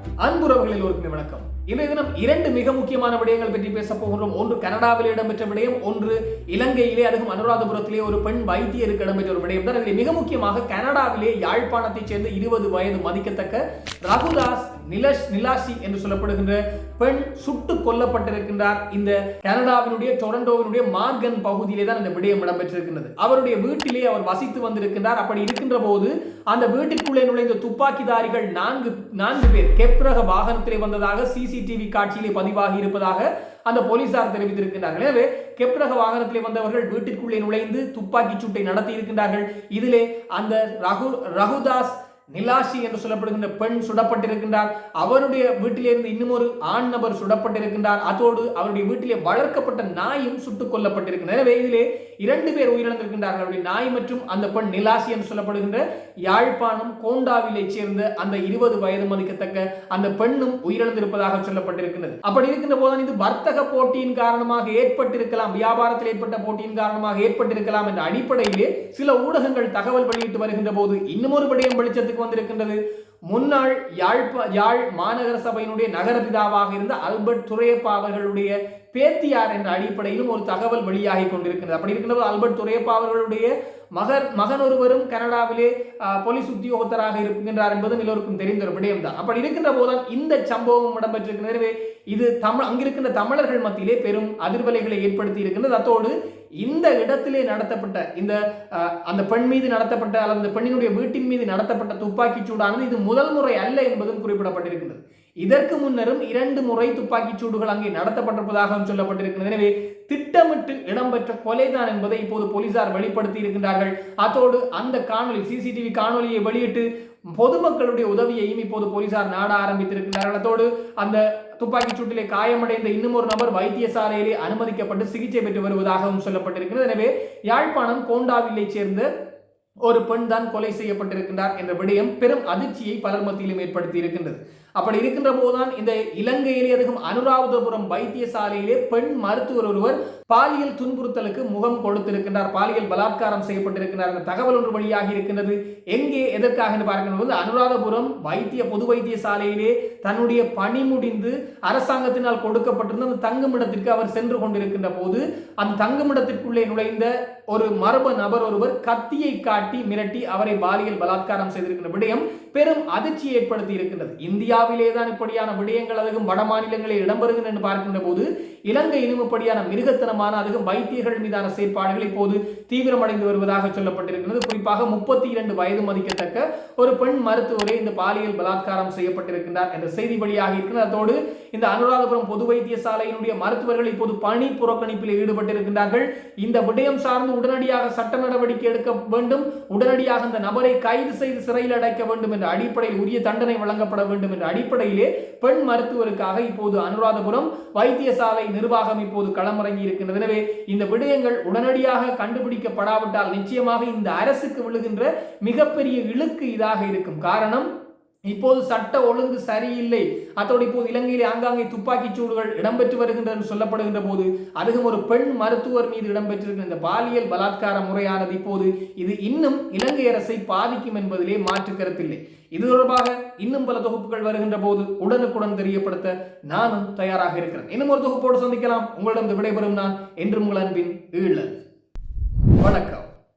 அன்புறவர்களில் ஒரு வணக்கம். இன்றைய தினம் இரண்டு மிக முக்கியமான விடயங்கள் பற்றி பேச போகிறோம் ஒன்று கனடாவில் இடம்பெற்ற விடயம் ஒன்று இலங்கையிலே அதுவும் அனுராதபுரத்திலே ஒரு பெண் வைத்தியருக்கு இடம்பெற்ற ஒரு விடயம். தான் இதில் மிக முக்கியமாக கனடாவிலே யாழ்ப்பாணத்தைச் சேர்ந்த இருபது வயது மதிக்கத்தக்க ரகுதாஸ் நிலஷ் நிலாஷி என்று சொல்லப்படுகின்ற பெண் சுட்டு கொல்லப்பட்டிருக்கின்றார். இந்த கனடாவினுடைய டொரண்டோவினுடைய மார்கன் பகுதியிலே தான் இந்த விடயம் இடம்பெற்றிருக்கின்றது. அவருடைய வீட்டிலே அவர் வசித்து வந்திருக்கின்றார். அப்படி இருக்கின்ற போது அந்த வீட்டிற்குள்ளே நுழைந்த துப்பாக்கிதாரிகள் நான்கு நான்கு பேர். கெப்ரக வாகனத்திலே வந்ததாக சிசிடிவி காட்சியிலே பதிவாகி இருப்பதாக அந்த போலீசார் தெரிவித்திருக்கிறார்கள் எனவே கெப்ரக வாகனத்திலே வந்தவர்கள் வீட்டிற்குள்ளே நுழைந்து துப்பாக்கி சூட்டை நடத்தி இருக்கின்றார்கள். இதிலே அந்த ரகு ரகுதாஸ் நிலாசி என்று சொல்லப்படுகின்ற பெண் சுடப்பட்டிருக்கின்றார். அவருடைய வீட்டிலிருந்து இன்னும் ஒரு ஆண் நபர் சுடப்பட்டிருக்கின்றார். அதோடு அவருடைய வீட்டிலே வளர்க்கப்பட்ட நாயும் சுட்டுக் கொல்லப்பட்டிருக்கின்றன எனவே இதிலே இரண்டு பேர் உயிரிழந்திருக்கின்றார்கள். அவருடைய நாய் மற்றும் அந்த பெண் நிலாசி என்று சொல்லப்படுகின்ற யாழ்ப்பாணம் கோண்டாவிலை சேர்ந்த அந்த இருபது வயது மதிக்கத்தக்க அந்த பெண்ணும் உயிரிழந்திருப்பதாக சொல்லப்பட்டிருக்கிறது அப்படி இருக்கின்ற போதுதான் இது வர்த்தக போட்டியின் காரணமாக ஏற்பட்டிருக்கலாம். வியாபாரத்தில் ஏற்பட்ட போட்டியின் காரணமாக ஏற்பட்டிருக்கலாம் என்ற அடிப்படையிலே சில ஊடகங்கள் தகவல் வெளியிட்டு வருகின்ற போது இன்னும் ஒரு விடயம் வெளிச்சத்துக்கு வந்திருக்கின்றது. முன்னாள் யாழ்ப்ப யாழ் மாநகர சபையினுடைய நகரபிதாவாக இருந்த அல்பர்ட் துரையப்பா அவர்களுடைய பேத்தியார் என்ற அடிப்படையிலும் ஒரு தகவல் வெளியாகி கொண்டிருக்கிறது அப்படி இருக்கின்றது அல்பர்ட் துரையப்பா அவர்களுடைய மகர் மகன் ஒருவரும் கனடாவிலே போலீஸ் உத்தியோகத்தராக இருக்கின்றார் என்பதும் எல்லோருக்கும் தெரிந்த ஒரு விடயம்தான். அப்படி இருக்கின்ற போதுதான் இந்த சம்பவம் இடம்பெற்றிருக்கிறது எனவே இது தமிழ் அங்கிருக்கின்ற தமிழர்கள் மத்தியிலே பெரும் அதிர்வலைகளை ஏற்படுத்தி இருக்கின்றது. அத்தோடு இந்த இடத்திலே நடத்தப்பட்ட இந்த அந்த பெண் மீது நடத்தப்பட்ட அல்லது அந்த பெண்ணினுடைய வீட்டின் மீது நடத்தப்பட்ட துப்பாக்கிச் சூடானது இது முதல் முறை அல்ல என்பதும் குறிப்பிடப்பட்டிருக்கிறது இதற்கு முன்னரும் இரண்டு முறை துப்பாக்கி சூடுகள் அங்கே நடத்தப்பட்டிருப்பதாகவும் சொல்லப்பட்டிருக்கிறது. எனவே திட்டமிட்டு இடம்பெற்ற கொலைதான் என்பதை இப்போது போலீசார் வெளிப்படுத்தி இருக்கின்றார்கள் அத்தோடு அந்த காணொலி சிசிடிவி காணொலியை வெளியிட்டு பொதுமக்களுடைய உதவியையும் இப்போது போலீசார் நாட ஆரம்பித்திருக்கிறார்கள் அதோடு அந்த துப்பாக்கி சூட்டிலே காயமடைந்த இன்னும் ஒரு நபர் வைத்தியசாலையிலே அனுமதிக்கப்பட்டு சிகிச்சை பெற்று வருவதாகவும் சொல்லப்பட்டிருக்கிறது. எனவே யாழ்ப்பாணம் கோண்டாவிலை சேர்ந்த ஒரு பெண் தான் கொலை செய்யப்பட்டிருக்கின்றார் என்ற விடயம் பெரும் அதிர்ச்சியை பலர் மத்தியிலும் ஏற்படுத்தி இருக்கின்றது அப்படி இருக்கின்ற போதுதான் இந்த இலங்கையிலே அதுவும் அனுராதபுரம் வைத்தியசாலையிலே பெண் மருத்துவர் ஒருவர் பாலியல் துன்புறுத்தலுக்கு முகம் கொடுத்திருக்கின்றார். பாலியல் பலாத்காரம் செய்யப்பட்டிருக்கிறார் என்ற தகவல் ஒன்று வழியாக இருக்கின்றது. எங்கே எதற்காக என்று பார்க்கின்ற அனுராதபுரம் வைத்திய பொது வைத்தியசாலையிலே தன்னுடைய பணி முடிந்து அரசாங்கத்தினால் கொடுக்கப்பட்டிருந்த அந்த தங்குமிடத்திற்கு அவர் சென்று கொண்டிருக்கின்ற போது அந்த தங்குமிடத்திற்குள்ளே நுழைந்த ஒரு மர்ம நபர் ஒருவர் கத்தியை காட்டி மிரட்டி அவரை பாலியல் பலாத்காரம் செய்திருக்கின்ற விடயம் பெரும் அதிர்ச்சி ஏற்படுத்தி இருக்கின்றது. இந்தியா இந்தியாவிலே தான் இப்படியான விடயங்கள் அதுவும் வட மாநிலங்களில் இடம்பெறுகிறது என்று பார்க்கின்ற போது இலங்கையிலும் இப்படியான மிருகத்தனமான அதுவும் வைத்தியர்கள் மீதான செயற்பாடுகள் இப்போது தீவிரமடைந்து வருவதாக சொல்லப்பட்டிருக்கிறது. குறிப்பாக முப்பத்தி இரண்டு வயது மதிக்கத்தக்க ஒரு பெண் மருத்துவரே இந்த பாலியல் பலாத்காரம் செய்யப்பட்டிருக்கின்றார் என்ற செய்தி வழியாக இருக்கிறது. அதோடு இந்த அனுராதபுரம் பொது வைத்தியசாலையினுடைய மருத்துவர்கள் இப்போது பணி புறக்கணிப்பில் ஈடுபட்டிருக்கின்றார்கள். இந்த விடயம் சார்ந்து உடனடியாக சட்ட நடவடிக்கை எடுக்க வேண்டும். உடனடியாக அந்த நபரை கைது செய்து சிறையில் அடைக்க வேண்டும் என்ற அடிப்படையில் உரிய தண்டனை வழங்கப்பட வேண்டும் என்ற அடிப்படையிலே பெண் மருத்துவருக்காக இப்போது அனுராதபுரம் வைத்தியசாலை நிர்வாகம் இப்போது களமிறங்கி இருக்கின்றது. எனவே இந்த விடயங்கள் உடனடியாக கண்டுபிடிக்கப்படாவிட்டால் நிச்சயமாக இந்த அரசுக்கு விழுகின்ற மிகப்பெரிய இழுக்கு இதாக இருக்கும். காரணம் இப்போது சட்ட ஒழுங்கு சரியில்லை. அதோடு இப்போது இலங்கையிலே ஆங்காங்கே துப்பாக்கிச் சூடுகள் இடம்பெற்று வருகின்றன சொல்லப்படுகின்ற போது அதுவும் ஒரு பெண் மருத்துவர் மீது இடம்பெற்றிருக்கிற இந்த பாலியல் பலாத்கார முறையானது இப்போது இது இன்னும் இலங்கை அரசை பாதிக்கும் என்பதிலே மாற்று கருத்தில்லை. இது தொடர்பாக இன்னும் பல தொகுப்புகள் வருகின்ற போது உடனுக்குடன் தெரியப்படுத்த நானும் தயாராக இருக்கிறேன். இன்னும் ஒரு தொகுப்போடு சந்திக்கலாம். உங்களிடம் விடைபெறும் நான் என்றும் உங்கள் அன்பின் ஈழ வணக்கம்.